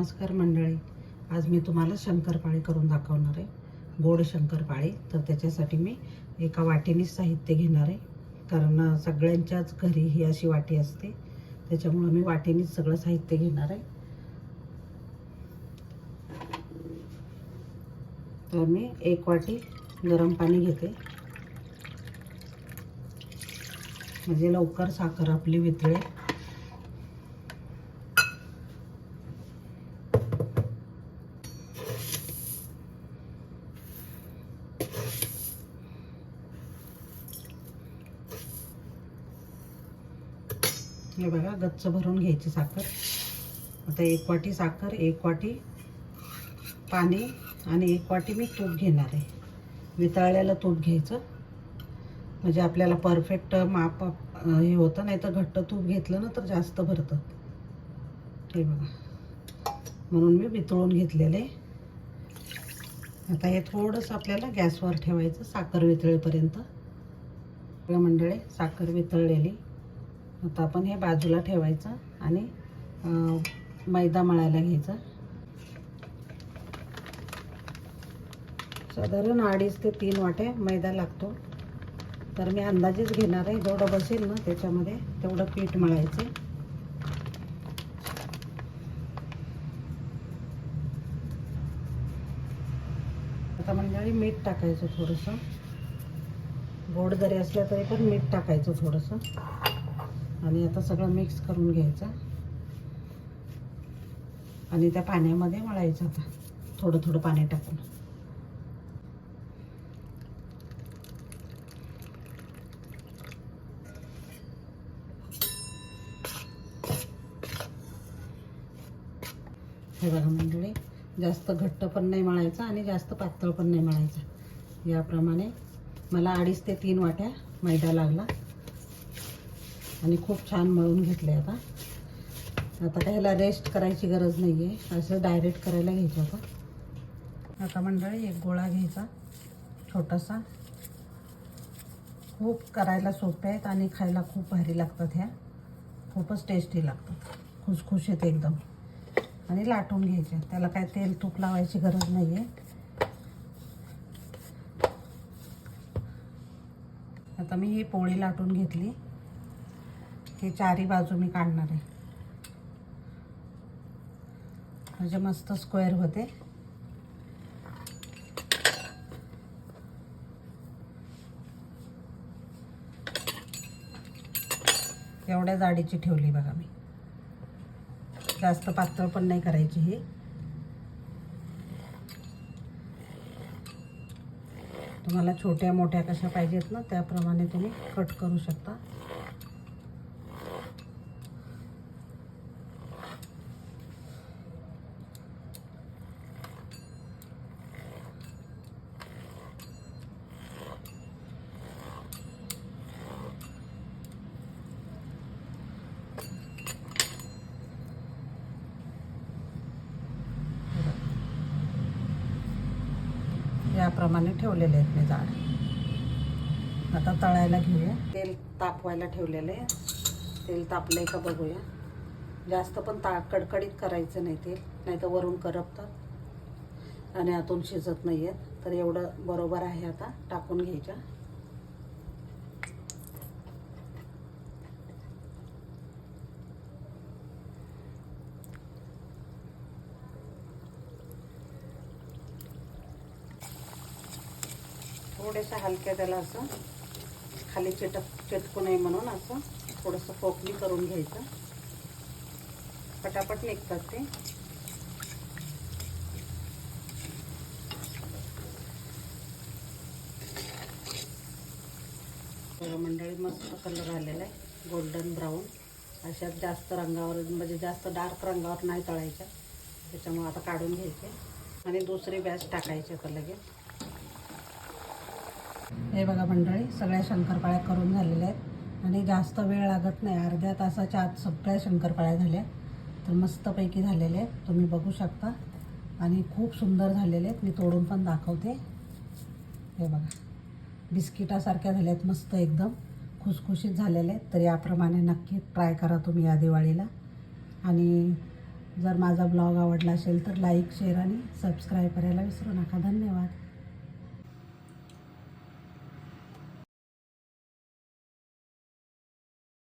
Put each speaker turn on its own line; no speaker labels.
नमस्कार मंडळी. आज मी तुम्हाला शंकरपाळी करून दाखवणार आहे. गोड शंकरपाळी. तर त्याच्यासाठी मी एका वाटीने साहित्य घेणार आहे. कारण सगळ्यांच्याच घरी ही अशी वाटी असते. त्याच्यामुळं मी वाटीनेच सगळं साहित्य घेणार आहे. तर मी एक वाटी गरम पाणी घेते. म्हणजे लवकर साखर आपली वितळेल. हे बघा गच्च भरून घ्यायची साखर. आता एक वाटी साखर एक वाटी पाणी आणि एक वाटी मी तूप घेणार आहे. वितळलेलं तूप घ्यायचं. म्हणजे आपल्याला परफेक्ट माप हे होतं नाही तर घट्ट तूप घेतलं ना तर जास्त भरतं. हे बघा. म्हणून मी वितळून घेतलेलं. आहे आता हे थोडंसं आपल्याला गॅसवर ठेवायचं साखर वितळेपर्यंत. मंडळी साखर वितळलेली. आता आपण हे बाजूला ठेवायचं आणि मैदा मळायला घ्यायचा. साधारण अडीच ते तीन वाटे मैदा लागतो. तर मी अंदाजेच घेणार आहे. जेवढं बसेल ना त्याच्यामध्ये तेवढं पीठ मळायचं. आता मंडळी मीठ टाकायचं थोडंसं. गोड जरी असलं तरी पण मीठ टाकायचं थोडंसं. आणि आता सगळं मिक्स करून घ्यायचं. आणि त्या पाण्यामध्ये मळायचं आता. थोडं थोडं पाणी टाकून. हे बघा मंडळी जास्त घट्ट पण नाही मळायचं आणि जास्त पातळ पण नाही मळायचं. याप्रमाणे मला अडीच ते तीन वाट्या मैदा लागला. आणि खूप छान मळून घेतले आता. आता काय ह्याला रेस्ट करायची गरज नाही आहे असं डायरेक्ट करायला घ्यायचं आता. आता मंडळी एक गोळा घ्यायचा छोटासा. खूप करायला सोपे आहेत आणि खायला खूप भारी लागतात ह्या. खूपच टेस्टी लागतात. खुसखुशीत एकदम. आणि लाटून घ्यायचे. त्याला काय तेल तूप लावायची गरज नाही आहे आता मी ही पोळी लाटून घेतली. हे चारी बाजू मी काढणार आहे. म्हणजे मस्त स्क्वेअर होते. एवढ्या जाडीची ठेवली बघा मी. जास्त पातळ पण नाही करायची ही. तुम्हाला छोट्या मोठ्या कशा पाहिजेत ना त्याप्रमाणे तुम्ही कट करू शकता. याप्रमाणे ठेवलेले आहेत मी जाड आता तळायला घेऊया. तेल तापवायला ठेवलेलं आहे. तेल तापलंय का बघूया. जास्त पण ता कडकडीत करायचं नाही तेल नाही तर वरून करपतात आणि आतून शिजत नाही आहेत तर एवढं बरोबर आहे आता. टाकून घ्यायच्या. थोड्याशा हलक्या त्याला असं खाली चिटक चिटकू नये म्हणून असं थोडंसं पोकली करून घ्यायचं. पटापट निघतात ते. मंडळी मस्त कलर आलेला आहे. गोल्डन ब्राऊन अशात जास्त रंगावर म्हणजे जास्त डार्क रंगावर नाही तळायच्या. त्याच्यामुळे आता काढून घ्यायचे. आणि दुसरी बॅच टाकायचे आता लगेच. हे बघा मंडळी सगळ्या शंकरपाळ्या करून झालेल्या आहेत. आणि जास्त वेळ लागत नाही अर्ध्या तासाच्या आत सगळ्या शंकरपाळ्या झाल्या. तर मस्तपैकी झालेले आहेत. तुम्ही बघू शकता. आणि खूप सुंदर झालेले आहेत. मी तोडून पण दाखवते. हे बघा. बिस्किटासारख्या झाल्या आहेत मस्त एकदम. खुसखुशीत झालेले आहेत. तर याप्रमाणे नक्की ट्राय करा तुम्ही या दिवाळीला. आणि जर माझा ब्लॉग आवडला असेल तर लाईक शेअर आणि सबस्क्राईब करायला विसरू नका. धन्यवाद.